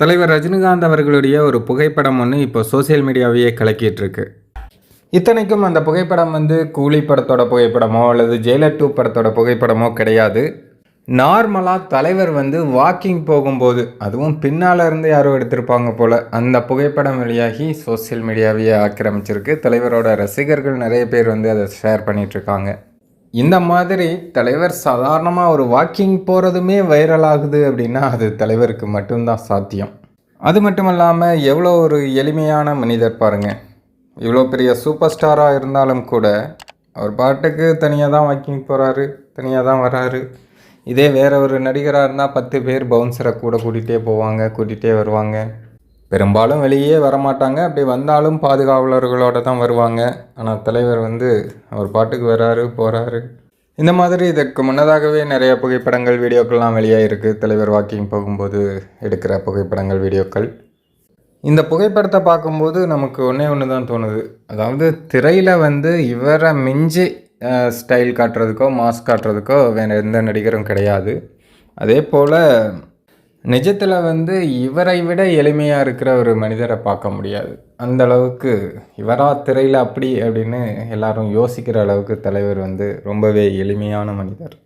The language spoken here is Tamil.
தலைவர் ரஜினிகாந்த் அவர்களுடைய ஒரு புகைப்படம் ஒன்று இப்போ சோஷியல் மீடியாவையே கலக்கிட்டு இருக்கு இத்தனைக்கும் அந்த புகைப்படம் வந்து கூலி படத்தோட புகைப்படமோ அல்லது ஜெயிலர் டூ படத்தோட புகைப்படமோ கிடையாது. நார்மலாக தலைவர் வந்து வாக்கிங் போகும்போது அதுவும் பின்னால் இருந்து யாரோ எடுத்திருப்பாங்க போல் அந்த புகைப்படம் வெளியாகி சோஷியல் மீடியாவையே ஆக்கிரமிச்சிருக்கு. தலைவரோட ரசிகர்கள் நிறைய பேர் வந்து அதை ஷேர் பண்ணிகிட்ருக்காங்க இந்த மாதிரி தலைவர் சாதாரணமாக ஒரு வாக்கிங் போகிறதுமே வைரல் ஆகுது அப்படின்னா அது தலைவருக்கு மட்டும்தான் சாத்தியம். அது மட்டும் இல்லாமல் எவ்வளோ ஒரு எளிமையான மனிதர் பாருங்கள் இவ்வளோ பெரிய சூப்பர் ஸ்டாராக இருந்தாலும் கூட அவர் பாட்டுக்கு தனியாக தான் வாக்கிங் போகிறாரு தனியாக தான் வராரு. இதே வேற ஒரு நடிகராக இருந்தால் பத்து பேர் பவுன்சரை கூட கூட்டிகிட்டே போவாங்க கூட்டிகிட்டே வருவாங்க. பெரும்பாலும் வெளியே வரமாட்டாங்க. அப்படி வந்தாலும் பாதுகாவலர்களோட தான் வருவாங்க. ஆனால் தலைவர் வந்து அவர் பாட்டுக்கு வராரு போகிறாரு இந்த மாதிரி இதற்கு முன்னதாகவே நிறைய புகைப்படங்கள் வீடியோக்கள்லாம் வெளியாகிருக்கு தலைவர் வாக்கிங் போகும்போது எடுக்கிற புகைப்படங்கள் வீடியோக்கள். இந்த புகைப்படத்தை பார்க்கும்போது நமக்கு ஒன்றே ஒன்று தான் தோணுது. அதாவது திரையில் வந்து இவரை மிஞ்சி ஸ்டைல் காட்டுறதுக்கோ மாஸ்க் காட்டுறதுக்கோ வேறு எந்த நடிகரும் கிடையாது. அதே போல் நிஜத்தில் வந்து இவரை விட எளிமையாக இருக்கிற ஒரு மனிதரை பார்க்க முடியாது. அந்த அளவுக்கு இவரா திரையில் அப்படி அப்படின்னு எல்லாரும் யோசிக்கிற அளவுக்கு தலைவர் வந்து ரொம்பவே எளிமையான மனிதர்.